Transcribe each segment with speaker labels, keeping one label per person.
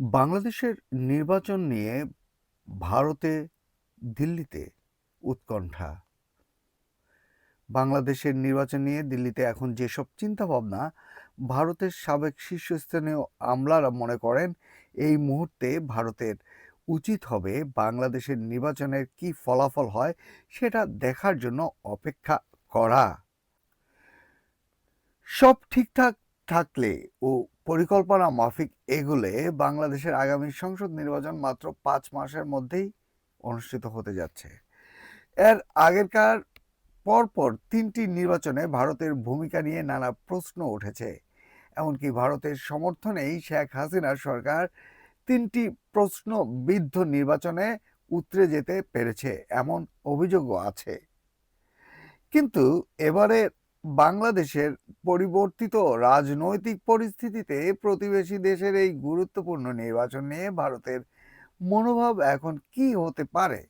Speaker 1: বাংলাদেশের নির্বাচন নিয়ে ভারতে দিল্লিতে উৎকণ্ঠা। বাংলাদেশের নির্বাচন নিয়ে দিল্লিতে এখন যেসব চিন্তাভাবনা, ভারতের সাবেক শীর্ষস্থানীয় আমলারা মনে করেন, এই মুহূর্তে ভারতের উচিত হবে বাংলাদেশের নির্বাচনের কি ফলাফল হয় সেটা দেখার জন্য অপেক্ষা করা। সব ঠিকঠাক থাকলে ও পরিকল্পনা মাফিক এগুলে বাংলাদেশের আগামী সংসদ নির্বাচন মাত্র পাঁচ মাসের মধ্যেই অনুষ্ঠিত হতে যাচ্ছে। এর আগেরকার পরপর তিনটি নির্বাচনে ভারতের ভূমিকা নিয়ে নানা প্রশ্ন উঠেছে। এমনকি ভারতের সমর্থনেই শেখ হাসিনার সরকার তিনটি প্রশ্নবিদ্ধ নির্বাচনে উতরে যেতে পেরেছে, এমন অভিযোগও আছে। কিন্তু এবারে বাংলাদেশের পরিবর্তিত রাজনৈতিক পরিস্থিতিতে প্রতিবেশী দেশের এই গুরুত্বপূর্ণ নির্বাচন নিয়ে ভারতের মনোভাব এখন কি হতে পারে?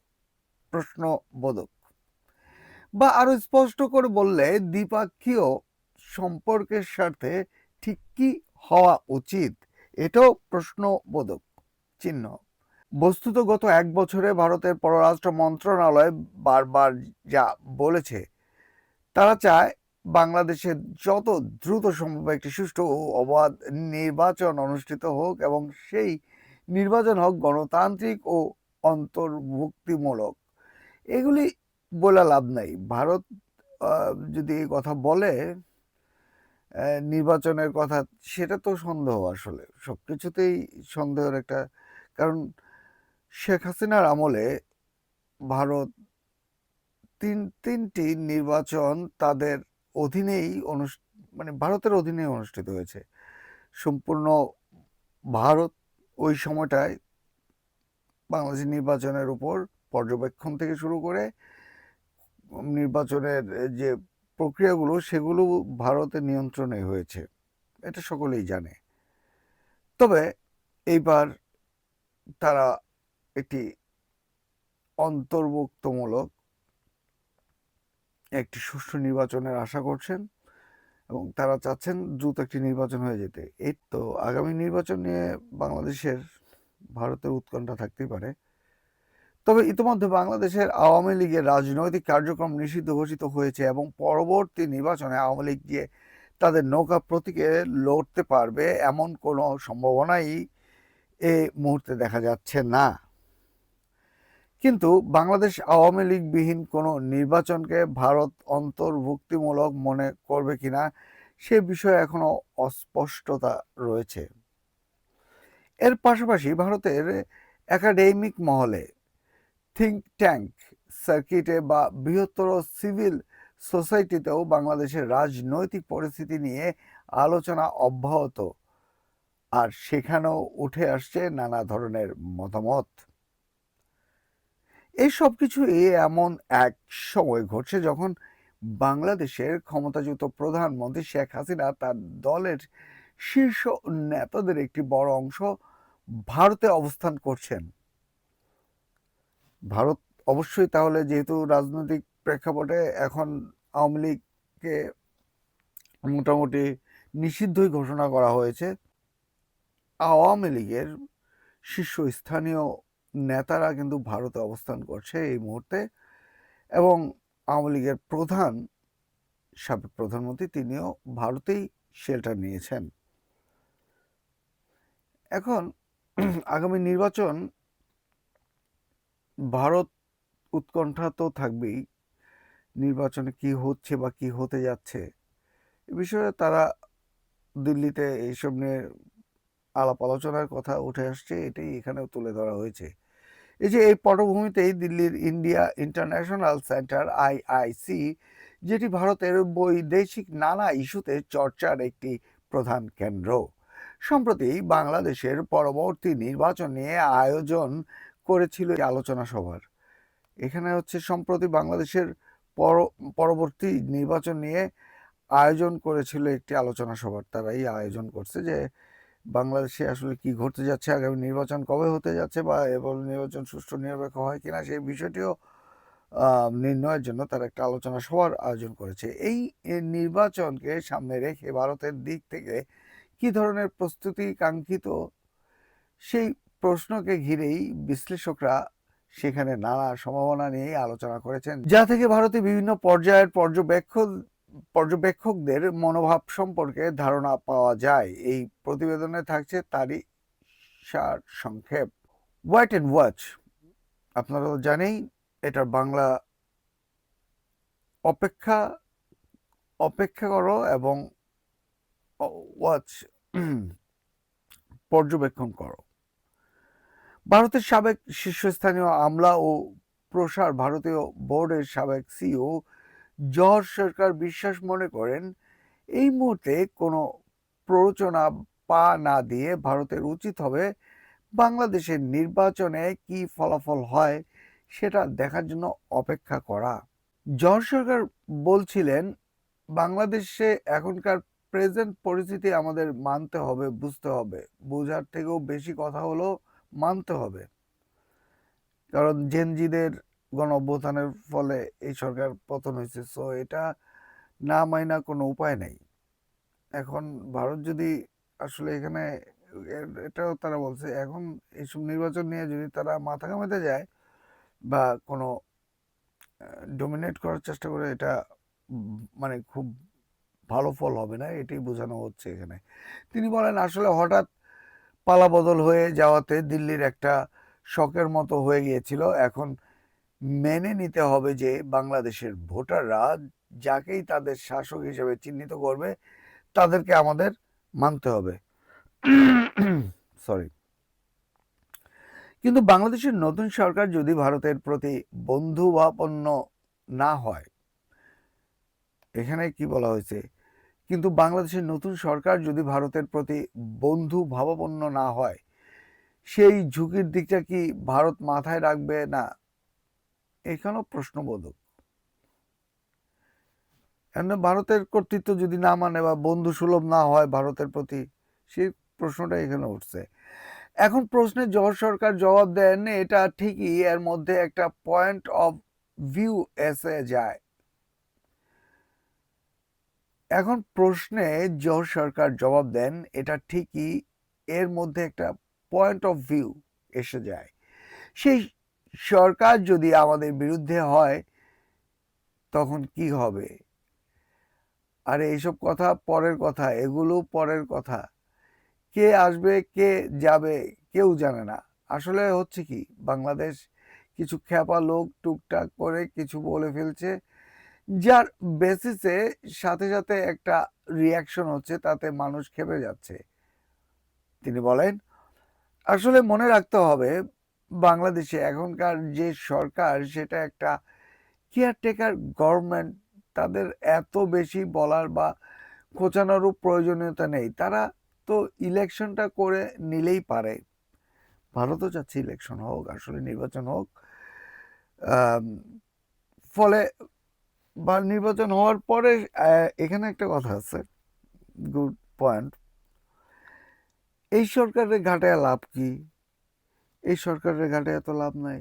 Speaker 1: প্রশ্নবোধক। বা আরও স্পষ্ট করে বললে, দ্বিপাক্ষীয় সম্পর্কের স্বার্থে ঠিক কি হওয়া উচিত? এটাও প্রশ্নবোধক চিহ্ন। বস্তুত গত এক বছরে ভারতের পররাষ্ট্র মন্ত্রণালয় বারবার যা বলেছে, তারা চায় বাংলাদেশে যত দ্রুত সম্ভব একটি সুষ্ঠু ও অবাধ নির্বাচন অনুষ্ঠিত হোক এবং সেই নির্বাচন হোক গণতান্ত্রিক ও অন্তর্ভুক্তিমূলক। এগুলি বলে লাভ নাই। ভারত যদি এই কথা বলে নির্বাচনের কথা, সেটা তো সন্দেহ আসলে। সব কিছুতেই সন্দেহের একটা, কারণ শেখ হাসিনার আমলে ভারত তিন, তিনটি নির্বাচন তাদের অধীনেই অনুষ্ঠ মানে ভারতের অধীনেই অনুষ্ঠিত হয়েছে। সম্পূর্ণ ভারত ওই সময়টায় বাংলাদেশের নির্বাচনের উপর পর্যবেক্ষণ থেকে শুরু করে নির্বাচনের যে প্রক্রিয়াগুলো সেগুলো ভারতের নিয়ন্ত্রণে হয়েছে। এটা সকলেই জানে। তবে এইবার তারা একটি অন্তর্ভুক্তমূলক একটি সুষ্ঠু নির্বাচনের আশা করছেন এবং তারা চাচ্ছেন দ্রুত একটি নির্বাচন হয়ে যেতে। এই তো আগামী নির্বাচন নিয়ে বাংলাদেশের, ভারতের উৎকণ্ঠা থাকতেই পারে। তবে ইতিমধ্যে বাংলাদেশের আওয়ামী লীগের রাজনৈতিক কার্যক্রম নিষিদ্ধ ঘোষিত হয়েছে এবং পরবর্তী নির্বাচনে আওয়ামী লীগ গিয়ে তাদের নৌকা প্রতীকে লড়তে পারবে এমন কোনো সম্ভাবনাই এই মুহূর্তে দেখা যাচ্ছে না। কিন্তু বাংলাদেশ আওয়ামী লীগবিহীন কোনো নির্বাচনকে ভারত অন্তর্ভুক্তিমূলক মনে করবে কিনা সে বিষয়ে এখনও অস্পষ্টতা রয়েছে। এর পাশাপাশি ভারতের একাডেমিক মহলে থিঙ্ক ট্যাঙ্ক সার্কিটে বা বৃহত্তর সিভিল সোসাইটিতেও বাংলাদেশের রাজনৈতিক পরিস্থিতি নিয়ে আলোচনা অব্যাহত। আর সেখানেও উঠে আসছে নানা ধরনের মতামত। এই সব কিছু এমন এক সময় ঘটছে যখন বাংলাদেশের ক্ষমতাযুক্ত প্রধানমন্ত্রী শেখ হাসিনা তার দলের শীর্ষ নেতাদের একটি বড় অংশ ভারতে অবস্থান করছেন। ভারত অবশ্যই তাহলে যেহেতু রাজনৈতিক প্রেক্ষাপটে এখন আওয়ামী লীগকে মোটামুটি নিষিদ্ধই ঘোষণা করা হয়েছে, আওয়ামী লীগের শীর্ষস্থানীয় নেতারা কিন্তু ভারতে অবস্থান করছে এই মুহূর্তে এবং আওয়ামী লীগের প্রধান, সাবেক প্রধানমন্ত্রী তিনিও ভারতেই শেল্টার নিয়েছেন। এখন আগামী নির্বাচন ভারত উৎকণ্ঠা তো থাকবেই, নির্বাচনে কি হচ্ছে বা কি হতে যাচ্ছে, এ বিষয়ে তারা দিল্লিতে এইসব নিয়ে আলাপ আলোচনার কথা উঠে আসছে, এটাই এখানেও তুলে ধরা হয়েছে। এই যে এই পটভূমিতেই দিল্লির ইন্ডিয়া ইন্টারন্যাশনাল সেন্টার আইআইসি যেটি ভারতের বৈদেশিক নানা ইস্যুতে চর্চার একটি প্রধান কেন্দ্র। সম্প্রতি বাংলাদেশের পরবর্তী নির্বাচন নিয়ে আয়োজন করেছিল আলোচনা সভার। এখানে হচ্ছে সম্প্রতি বাংলাদেশের পর, পরবর্তী নির্বাচন নিয়ে আয়োজন করেছিল একটি আলোচনা সভার। তারা এই আয়োজন করছে যে বাংলাদেশে আসলে কি ঘটতে যাচ্ছে, আগামী নির্বাচন কবে হতে যাচ্ছে বা এবং নির্বাচন সুষ্ঠু নিরপেক্ষ হয় কিনা সেই বিষয়টিও নির্ণয়ের জন্য তারা একটা আলোচনা সভার আয়োজন করেছে। এই নির্বাচনকে সামনে রেখে ভারতের দিক থেকে কি ধরনের প্রস্তুতি কাঙ্ক্ষিত? সেই প্রশ্নকে ঘিরেই বিশ্লেষকরা সেখানে নানা সম্ভাবনা নিয়ে আলোচনা করেছেন। যা থেকে ভারতে বিভিন্ন পর্যায়ের পর্যবেক্ষক পর্যবেক্ষকদের মনোভাব সম্পর্কে ধারণা পাওয়া যায়। এই প্রতিবেদনে থাকছে তারই সার সংক্ষেপ। হোয়াইট অ্যান্ড ওয়াচ আপনারা তো জানেই এটার বাংলা অপেক্ষা অপেক্ষা করো এবং ওয়াচ পর্যবেক্ষণ করো। ভারতের সাবেক শীর্ষস্থানীয় আমলা ও প্রসার, ভারতীয় বোর্ডের সাবেক সিও জহর সরকার বিশ্বাস মনে করেন, এই মুহূর্তে কোনো প্ররোচনা পা না দিয়ে ভারতের উচিত হবে বাংলাদেশের নির্বাচনে কি ফলাফল হয় সেটা দেখার জন্য অপেক্ষা করা। জহর সরকার বলছিলেন, বাংলাদেশে এখনকার প্রেজেন্ট পরিস্থিতি আমাদের মানতে হবে, বুঝতে হবে। বোঝার থেকেও বেশি কথা হলো মানতে হবে। কারণ জেনজিদের গণ অভ্যুত্থানের ফলে এই সরকার পতন হয়েছে। সো এটা না মাইনা কোনো উপায় নেই। এখন ভারত যদি আসলে এখানে এটাও তারা বলছে, এখন এইসব নির্বাচন নিয়ে যদি তারা মাথা ঘামাতে যায় বা কোনো ডোমিনেট করার চেষ্টা করে, এটা মানে খুব ভালো ফল হবে না, এটাই বোঝানো হচ্ছে এখানে। তিনি বলেন, আসলে হঠাৎ পালাবদল হয়ে যাওয়াতে দিল্লির একটা শখের মতো হয়ে গিয়েছিল। এখন মেনে নিতে হবে যে বাংলাদেশের ভোটাররা যাকেই তাদের শাসক হিসেবে চিহ্নিত করবে, তাদেরকে আমাদের মানতে হবে। সরি কিন্তু বাংলাদেশের নতুন সরকার যদি ভারতের প্রতি বন্ধুভাপন্ন না হয়, এখানে কি বলা হয়েছে? কিন্তু বাংলাদেশের নতুন সরকার যদি ভারতের প্রতি বন্ধু ভাবাপন্ন না হয়, সেই ঝুঁকির দিকটা কি ভারত মাথায় রাখবে না এখানেও প্রশ্নবোধক। এমনি ভারতের কর্তৃত্ব যদি না মানে বা বন্ধু সুলভ না হয় ভারতের প্রতি, সেই প্রশ্নটা এখানে উঠছে। এখন প্রশ্নে জহর সরকার জবাব দেন এটা ঠিকই, এর মধ্যে একটা পয়েন্ট অফ ভিউ এসে যায়। এখন প্রশ্নে জহর সরকার জবাব দেন, এটা ঠিকই, এর মধ্যে একটা পয়েন্ট অফ ভিউ এসে যায়। সেই সরকার যদি আমাদের বিরুদ্ধে হয়, তখন কি হবে? আরে এইসব কথা পরের কথা, এগুলো পরের কথা। কে আসবে, কে যাবে, কেউ জানে না। আসলে হচ্ছে কি, বাংলাদেশ কিছু খ্যাপা লোক টুকটাক করে কিছু বলে ফেলছে, যার বেসিসে সাথে সাথে একটা রিয়াকশন হচ্ছে, তাতে মানুষ খেপে যাচ্ছে। তিনি বলেন, আসলে মনে রাখতে হবে বাংলাদেশে এখনকার যে সরকার সেটা একটা কেয়ারটেকার গভর্নমেন্ট তাদের এত বেশি বলার বা খোঁচানোরও প্রয়োজনীয়তা নেই। তারা তো ইলেকশনটা করে নিলেই পারে। ভারতও চাচ্ছে ইলেকশন হোক, আসলে নির্বাচন হোক। ফলে বা নির্বাচন হওয়ার পরে এখানে একটা কথা আছে। গুড পয়েন্ট এই সরকারের ঘাটে লাভ কি? এই সরকারের ঘাটে এত লাভ নাই।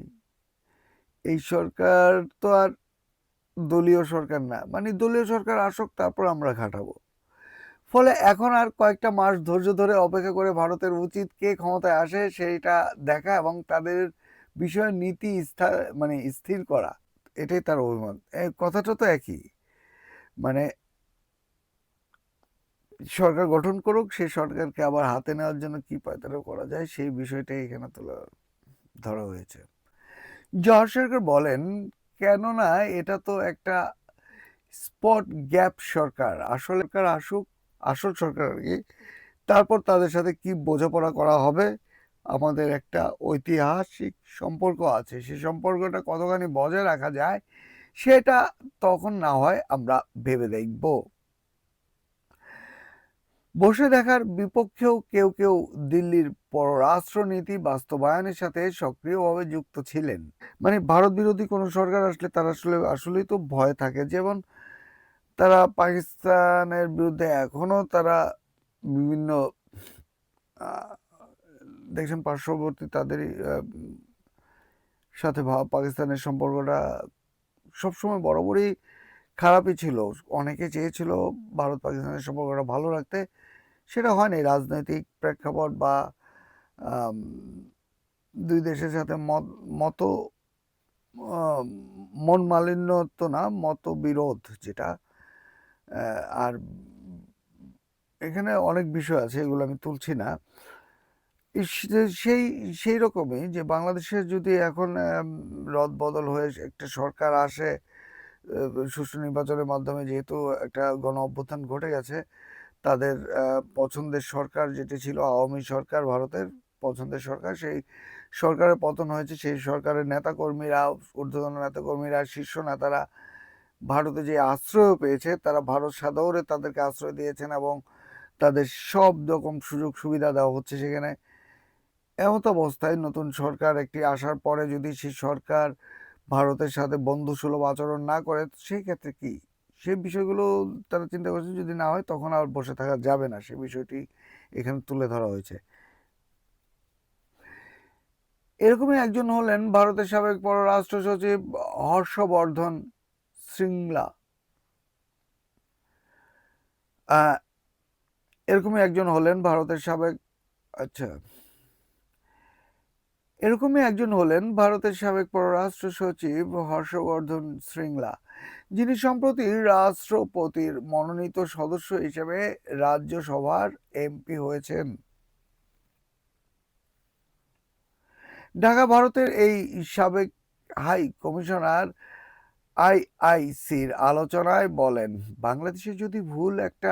Speaker 1: এই সরকার তো আর দলীয় সরকার না মানে দলীয় সরকার আসুক তারপর আমরা ঘাটাবো। ফলে এখন আর কয়েকটা মাস ধৈর্য ধরে অপেক্ষা করে ভারতের উচিত কে ক্ষমতায় আসে সেইটা দেখা এবং তাদের বিষয়ে নীতি মানে স্থির করা, এটাই তার অভিমত। কথাটা তো একই। মানে সরকার গঠন করুক সেই সরকারকে আবার হাতে নেওয়ার জন্য কি পায়তারা করা যায়, সেই বিষয়টাই এখানে তোলা, ধরা হয়েছে। জহর সরকার বলেন, কেননা এটা তো একটা স্পট গ্যাপ সরকার, আসল সরকার আসুক, আসল সরকার আর কি, তারপর তাদের সাথে কি বোঝাপড়া করা হবে, আমাদের একটা ঐতিহাসিক সম্পর্ক আছে সেই সম্পর্কটা কতখানি বজায় রাখা যায়, সেটা তখন না হয় আমরা ভেবে দেখব। বসে দেখার বিপক্ষেও কেউ কেউ দিল্লির পররাষ্ট্রনীতি বাস্তবায়নের সাথে সক্রিয়ভাবে যুক্ত ছিলেন। মানে ভারত বিরোধী কোনো সরকার আসলে তারা আসলে আসলেই তো ভয় থাকে। যেমন তারা পাকিস্তানের বিরুদ্ধে এখনও তারা বিভিন্ন দেখছেন পার্শ্ববর্তী তাদেরই আহ, সাথে পাকিস্তানের সম্পর্কটা সবসময় বরাবরই খারাপই ছিল। অনেকে চেয়েছিল ভারত পাকিস্তানের সম্পর্কটা ভালো রাখতে। সেটা হয়নি রাজনৈতিক প্রেক্ষাপট বা দুই দেশের সাথে মত মন মালিন্য তো না, মতবিরোধ যেটা। আর এখানে অনেক বিষয় আছে, এগুলো আমি তুলছি না। সেই সেই রকমই যে বাংলাদেশের যদি এখন রদ বদল হয়ে একটা সরকার আসে সুষ্ঠু নির্বাচনের মাধ্যমে যেহেতু একটা গণ অভ্যুত্থান ঘটে গেছে তাদের পছন্দের সরকার যেটি ছিল, আওয়ামী সরকার, ভারতের পছন্দের সরকার, সেই সরকারের পতন হয়েছে। সেই সরকারের নেতাকর্মীরা, ঊর্ধ্বতন নেতাকর্মীরা, শীর্ষ নেতারা ভারতে যে আশ্রয় পেয়েছে, তারা ভারত সাদরে তাদেরকে আশ্রয় দিয়েছেন এবং তাদের সব রকম সুযোগ সুবিধা দেওয়া হচ্ছে সেখানে। এমত অবস্থায় নতুন সরকার একটি আসার পরে যদি সেই সরকার ভারতের সাথে বন্ধুসুলভ আচরণ না করে, সেই ক্ষেত্রে কি? সেই বিষয়গুলো তারা চিন্তা করছে যদি না হয় তখন আর বসে থাকা যাবে না। সেই বিষয়টি এখানে তুলে ধরা হয়েছে। এরকমই একজন হলেন ভারতের সাবেক পররাষ্ট্র সচিব হর্ষবর্ধন আহ, এরকমই একজন হলেন ভারতের সাবেক আচ্ছা। এরকমই একজন হলেন ভারতের সাবেক পররাষ্ট্র সচিব হর্ষবর্ধন শ্রিংলা যিনি সম্প্রতি রাষ্ট্রপতির মনোনীত সদস্য হিসেবে রাজ্যসভার এমপি হয়েছেন। ঢাকা ভারতের এই সাবেক হাই কমিশনার আইআইসির আলোচনায় বলেন, বাংলাদেশে যদি ভুল একটা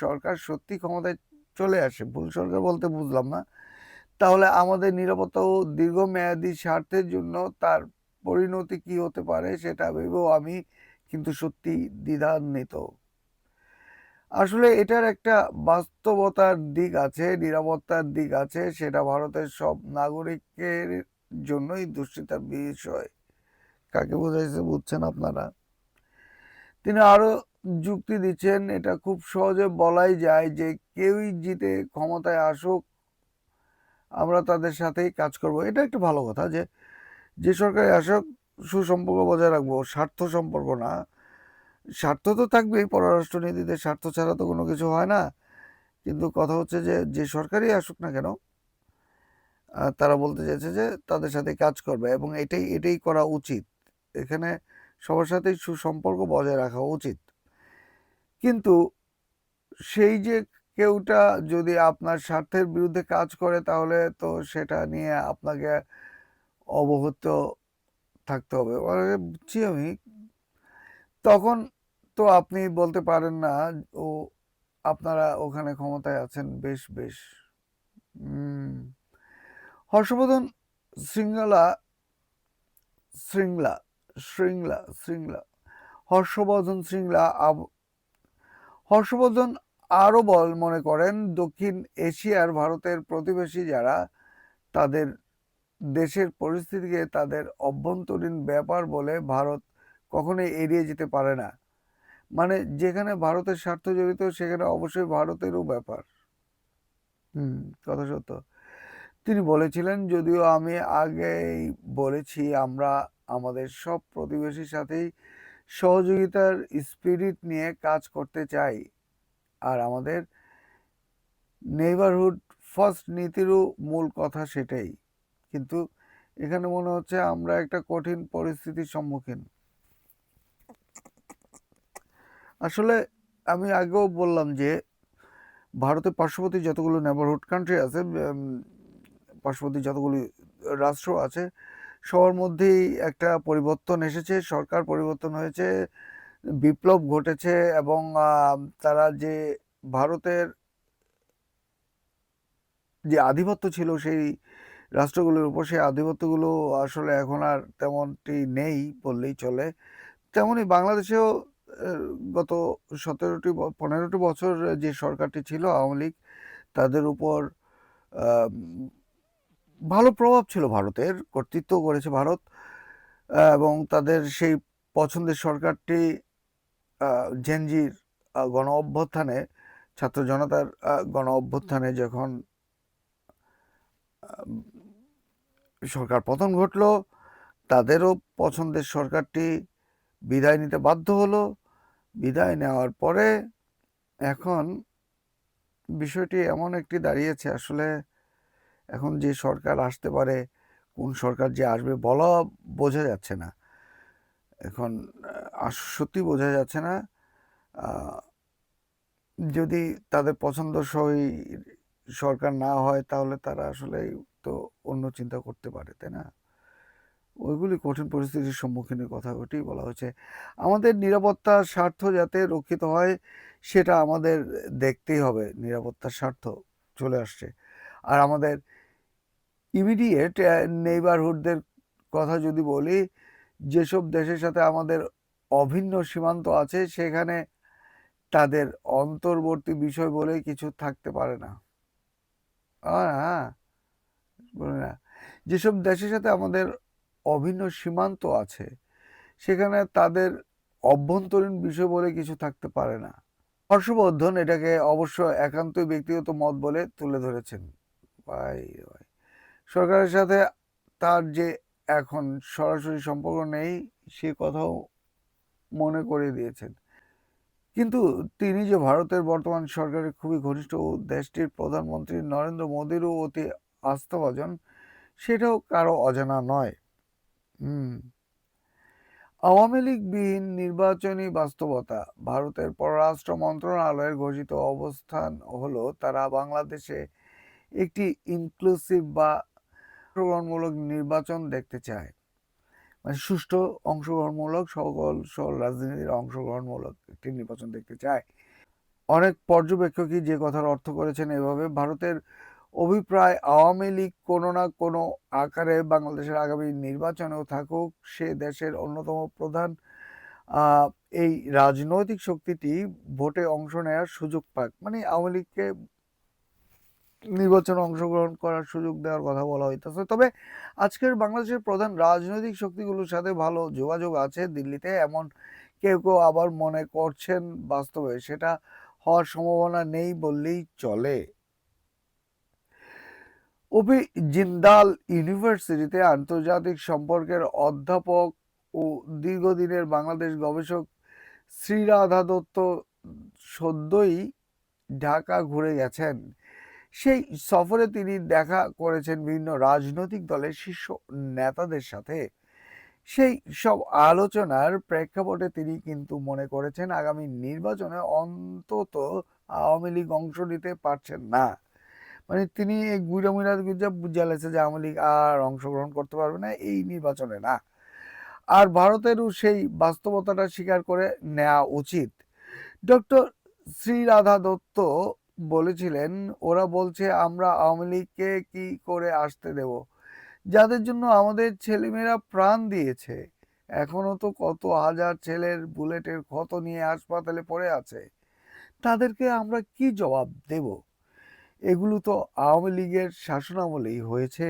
Speaker 1: সরকার সত্যি ক্ষমতায় চলে আসে, ভুল সরকার বলতে বুঝলাম না তাহলে আমাদের নিরাপত্তা ও দীর্ঘমেয়াদী স্বার্থের জন্য তার পরিণতি কি হতে পারে সেটা ভেবেও আমি কিন্তু সত্যি দ্বিধান্বিত। আসলে এটার একটা বাস্তবতার দিক আছে, নিরাপত্তার দিক আছে, সেটা ভারতের সব নাগরিকের জন্যই দুশ্চিন্তার বিষয়। কাকে বোঝাইছে বুঝছেন আপনারা? তিনি আরও যুক্তি দিচ্ছেন, এটা খুব সহজে বলাই যায় যে কেউই জিতে ক্ষমতায় আসুক আমরা তাদের সাথেই কাজ করব। এটা একটা ভালো কথা যে যে সরকারি আসুক, সুসম্পর্ক বজায় রাখব। স্বার্থ সম্পর্ক না। স্বার্থ তো থাকবেই, পররাষ্ট্রনীতিতে স্বার্থ ছাড়া তো কোনো কিছু হয় না। কিন্তু কথা হচ্ছে যে যে সরকারই আসুক না কেন তারা বলতে চাইছে যে, তাদের সাথে কাজ করবে এবং এটাই এটাই করা উচিত। এখানে সবার সাথেই সুসম্পর্ক বজায় রাখা উচিত। কিন্তু সেই যে কেউটা যদি আপনার স্বার্থের বিরুদ্ধে কাজ করে, তাহলে তো সেটা নিয়ে আপনাকে অবহিত থাকতে হবে। বুঝছি আমি, তখন তো আপনি বলতে পারেন না, ও আপনারা ওখানে ক্ষমতায় আছেন বেশ বেশ। হর্ষবর্ধন শৃঙ্খলা শৃঙ্খলা শৃঙ্খলা শৃঙ্খলা হর্ষবর্ধন শৃঙ্খলা আব- হর্ষবর্ধন আরও বল মনে করেন, দক্ষিণ এশিয়ার ভারতের প্রতিবেশী যারা, তাদের দেশের পরিস্থিতিকে তাদের অভ্যন্তরীণ ব্যাপার বলে ভারত কখনোই এড়িয়ে যেতে পারে না। মানে যেখানে ভারতের স্বার্থ জড়িত, সেখানে অবশ্যই ভারতেরও ব্যাপার। হুম, কথা সত্য। তিনি বলেছিলেন, যদিও আমি আগেই বলেছি, আমরা আমাদের সব প্রতিবেশীর সাথেই সহযোগিতার স্পিরিট নিয়ে কাজ করতে চাই। আর আমাদের নেইবারহুড ফার্স্ট নীতিরও মূল কথা সেটাই। কিন্তু এখানে মনে হচ্ছে আমরা একটা কঠিন পরিস্থিতির সম্মুখীন। আসলে আমি আগেও বললাম যে ভারতের পার্শ্ববর্তী যতগুলো নেবারহুড কান্ট্রি আছে পার্শ্ববর্তী যতগুলি রাষ্ট্র আছে, সবার মধ্যেই একটা পরিবর্তন এসেছে, সরকার পরিবর্তন হয়েছে বিপ্লব ঘটেছে এবং তারা যে ভারতের যে আধিপত্য ছিল সেই রাষ্ট্রগুলোর উপর, সেই আধিপত্যগুলো আসলে এখন আর তেমনটি নেই বললেই চলে। তেমনি বাংলাদেশেও গত সতেরোটি পনেরোটি বছর যে সরকারটি ছিল আওয়ামী লীগ, তাদের উপর ভালো প্রভাব ছিল ভারতের কর্তৃত্ব করেছে ভারত এবং তাদের সেই পছন্দের সরকারটি জেনজির গণ অভ্যুত্থানে, ছাত্র জনতার গণ অভ্যুত্থানে যখন সরকার পতন ঘটলো, তাদেরও পছন্দের সরকারটি বিদায় নিতে বাধ্য হলো। বিদায় নেওয়ার পরে এখন বিষয়টি এমন একটি দাঁড়িয়েছে, আসলে এখন যে সরকার আসতে পারে, কোন সরকার যে আসবে বলা বোঝা যাচ্ছে না। এখন সত্যি বোঝা যাচ্ছে না যদি তাদের পছন্দসই সরকার না হয় তাহলে তারা আসলে তো অন্য চিন্তা করতে পারে, তাই না? ওইগুলি কঠিন পরিস্থিতির সম্মুখীনের কথা ওটাই বলা হয়েছে। আমাদের নিরাপত্তার স্বার্থ যাতে রক্ষিত হয়, সেটা আমাদের দেখতেই হবে, নিরাপত্তার স্বার্থ চলে আসছে। আর আমাদের ইমিডিয়েট নেইবারহুডদের কথা যদি বলি যেসব দেশের সাথে আমাদের অভিন্ন সীমান্ত আছে, সেখানে তাদের অন্তর্বর্তী বিষয় বলে কিছু থাকতে পারে না। হ্যাঁ বলে না। যেসব দেশের সাথে আমাদের অভিন্ন সীমান্ত আছে, সেখানে তাদের অভ্যন্তরীণ বিষয় বলে কিছু থাকতে পারে না। হর্ষবর্ধন এটাকে অবশ্য একান্তই ব্যক্তিগত মত বলে তুলে ধরেছেন। ভাই ভাই, সরকারের সাথে তার যে এখন সরাসরি সম্পর্ক নেই, সে কথাও মনে করে দিয়েছেন। কিন্তু তিনি যে ভারতের বর্তমান সরকারের খুবই ঘনিষ্ঠ ও দেশটির প্রধানমন্ত্রী নরেন্দ্র মোদীরও অতি আস্থাভাজন, সেটাও কারও অজানা নয়। হুম। আওয়ামী লীগবিহীন নির্বাচনী বাস্তবতা, ভারতের পররাষ্ট্র মন্ত্রণালয়ের ঘোষিত অবস্থান হলো তারা বাংলাদেশে একটি ইনক্লুসিভ বা অংশগ্রহণমূলক নির্বাচন দেখতে চায়। মানে সুষ্ঠু অংশগ্রহণমূলক সকল সকল রাজনীতির অংশগ্রহণমূলক একটি নির্বাচন দেখতে চায়। অনেক পর্যবেক্ষকই যে কথার অর্থ করেছেন এভাবে, ভারতের অভিপ্রায় আওয়ামী লীগ কোনো না কোনো আকারে বাংলাদেশের আগামী নির্বাচনেও থাকুক, সে দেশের অন্যতম প্রধান এই রাজনৈতিক শক্তিটি ভোটে অংশ নেওয়ার সুযোগ পাক। মানে আওয়ামী লীগকে নির্বাচনে অংশগ্রহণ করার সুযোগ দেওয়ার কথা বলা হইতেছে। তবে আজকের বাংলাদেশের প্রধান রাজনৈতিক শক্তিগুলোর সাথে ভালো যোগাযোগ আছে দিল্লিতে, এমন কেউ কেউ আবার মনে করছেন বাস্তবে সেটা হওয়ার সম্ভাবনা নেই বললেই চলে। ওপি জিন্দাল ইউনিভার্সিটিতে আন্তর্জাতিক সম্পর্কের অধ্যাপক ও দীর্ঘদিনের বাংলাদেশ গবেষক শ্রীরাধা দত্ত সদ্যই ঢাকা ঘুরে গেছেন। সেই সফরে তিনি দেখা করেছেন বিভিন্ন রাজনৈতিক দলের শীর্ষ নেতাদের সাথে। সেই সব আলোচনার প্রেক্ষাপটে তিনি কিন্তু মনে করেছেন আগামী নির্বাচনে অন্তত আওয়ামী লীগ অংশ নিতে পারছেন না। মানে তিনি গুইরা মুইরা বুঝালেছে যে আওয়ামী লীগ আর অংশগ্রহণ করতে পারবে না এই নির্বাচনে না। আর ভারতেরও সেই বাস্তবতাটা স্বীকার করে নেওয়া উচিত। ডক্টর শ্রীরাধা দত্ত বলেছিলেন, ওরা বলছে আমরা আওয়ামী লীগকে কি করে আসতে দেব? যাদের জন্য আমাদের ছেলেমেয়েরা প্রাণ দিয়েছে। এখনও তো কত হাজার ছেলের বুলেটের ক্ষত নিয়ে হাসপাতালে পড়ে আছে। তাদেরকে আমরা কি জবাব দেব? এগুলো তো আওয়ামী লীগের শাসনামলেই হয়েছে।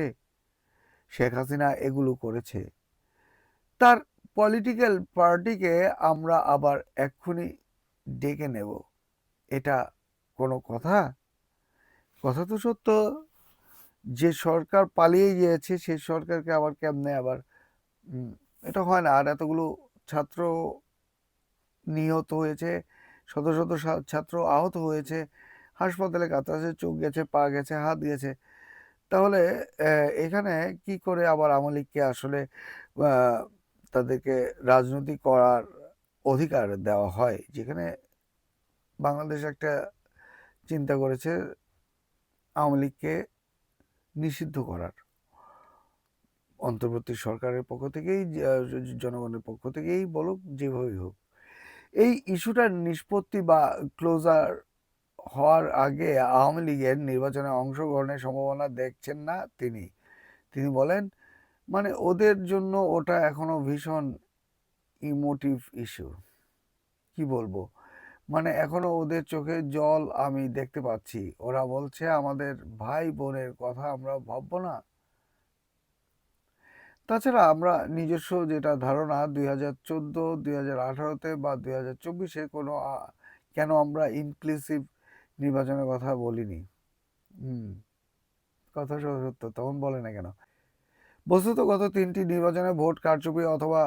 Speaker 1: শেখ হাসিনা এগুলো করেছে। তার পলিটিক্যাল পার্টিকে আমরা আবার এক্ষুনি ডেকে নেব। এটা কোনো কথা? কথা তো সত্য। যে সরকার পালিয়ে গিয়েছে সেই সরকারকে আবার কেমনে আবার এটা হয় না। আর এতগুলো ছাত্র নিহত হয়েছে, শত শত ছাত্র আহত হয়েছে, হাসপাতালে কাতরাছে চোখ গেছে, পা গেছে, হাত গেছে। তাহলে এখানে কি করে আবার আওয়ামী লীগকে আসলে তাদেরকে রাজনীতি করার অধিকার দেওয়া হয়? যেখানে বাংলাদেশ একটা চিন্তা করেছে আওয়ামী লীগকে নিষিদ্ধ করার। অন্তর্বর্তী সরকারের পক্ষ থেকেই জনগণের পক্ষ থেকেই বলুক, যেভাবেই হোক। এই ইস্যুটার নিষ্পত্তি বা ক্লোজার হওয়ার আগে আওয়ামী লীগের নির্বাচনে অংশগ্রহণের সম্ভাবনা দেখছেন না তিনি। তিনি বলেন মানে ওদের জন্য ওটা এখনও ভীষণ ইমোটিভ ইস্যু কি বলব? মানে এখনও ওদের চোখে জল আমি দেখতে পাচ্ছি। ওরা বলছে, আমাদের ভাই বোনের কথা আমরা ভাববো না। তাছাড়া আমরা নিজস্ব যেটা ধারণা, দুই হাজার চোদ্দ, দুই হাজার আঠারোতে বা দুই হাজার চব্বিশে কোনো কেন আমরা ইনক্লুসিভ নির্বাচনের কথা বলিনি? হুম, কথা সত্য, তখন বলে না কেন? বস্তুত গত তিনটি নির্বাচনে ভোট কারচুপি অথবা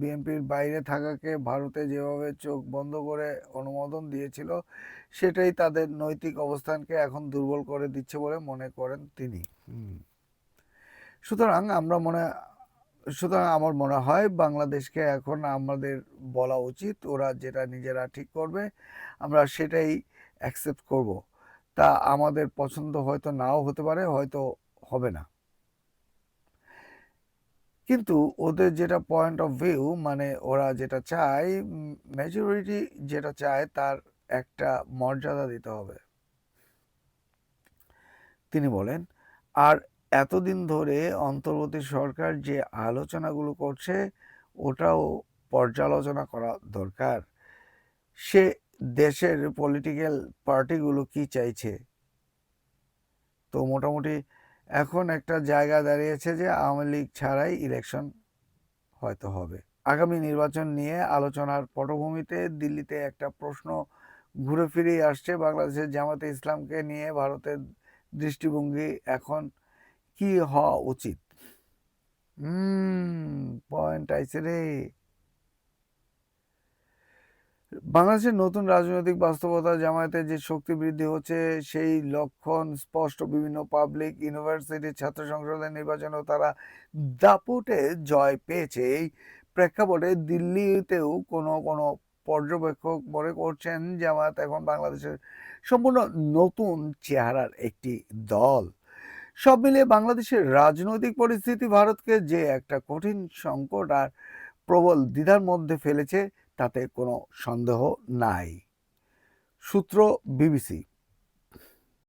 Speaker 1: বিএনপির বাইরে থাকাকে ভারতে যেভাবে চোখ বন্ধ করে অনুমোদন দিয়েছিল সেটাই তাদের নৈতিক অবস্থানকে এখন দুর্বল করে দিচ্ছে বলে মনে করেন তিনি। সুতরাং আমরা মনে সুতরাং আমার মনে হয় বাংলাদেশকে এখন আমাদের বলা উচিত ওরা যেটা নিজেরা ঠিক করবে আমরা সেটাই অ্যাকসেপ্ট করব। তা আমাদের পছন্দ হয়তো নাও হতে পারে হয়তো হবে না। কিন্তু ওদের যেটা পয়েন্ট অফ ভিউ মানে ওরা যেটা চায় মেজরিটি যেটা চায় তার একটা মর্যাদা দিতে হবে। তিনি বলেন, আর এতদিন ধরে অন্তর্বর্তী সরকার যে আলোচনাগুলো করছে, ওটাও পর্যালোচনা করা দরকার। সে দেশের পলিটিক্যাল পার্টিগুলো কি চাইছে? তো মোটামুটি এখন একটা জায়গা দাঁড়িয়েছে যে আওয়ামী লীগ ছাড়াই ইলেকশন হয়তো হবে। আগামী নির্বাচন নিয়ে আলোচনার পটভূমিতে দিল্লিতে একটা প্রশ্ন ঘুরে ফিরেই আসছে বাংলাদেশের জামাতে ইসলামকে নিয়ে ভারতের দৃষ্টিভঙ্গি এখন কি হওয়া উচিত? পয়েন্ট আইছে রে। বাংলাদেশের নতুন রাজনৈতিক বাস্তবতা, জামায়াতের যে শক্তি বৃদ্ধি হচ্ছে, সেই লক্ষণ স্পষ্ট। বিভিন্ন পাবলিক ইউনিভার্সিটির ছাত্র সংসদের নির্বাচনেও তারা দাপুটে জয় পেয়েছে। এই প্রেক্ষাপটে দিল্লিতেও কোনো কোনো পর্যবেক্ষক মনে করছেন জামায়াত এখন বাংলাদেশের সম্পূর্ণ নতুন চেহারার একটি দল। সব মিলিয়ে বাংলাদেশের রাজনৈতিক পরিস্থিতি ভারতকে যে একটা কঠিন সংকট আর প্রবল দ্বিধার মধ্যে ফেলেছে তাতে কোনো সন্দেহ নাই। সূত্র বিবিসি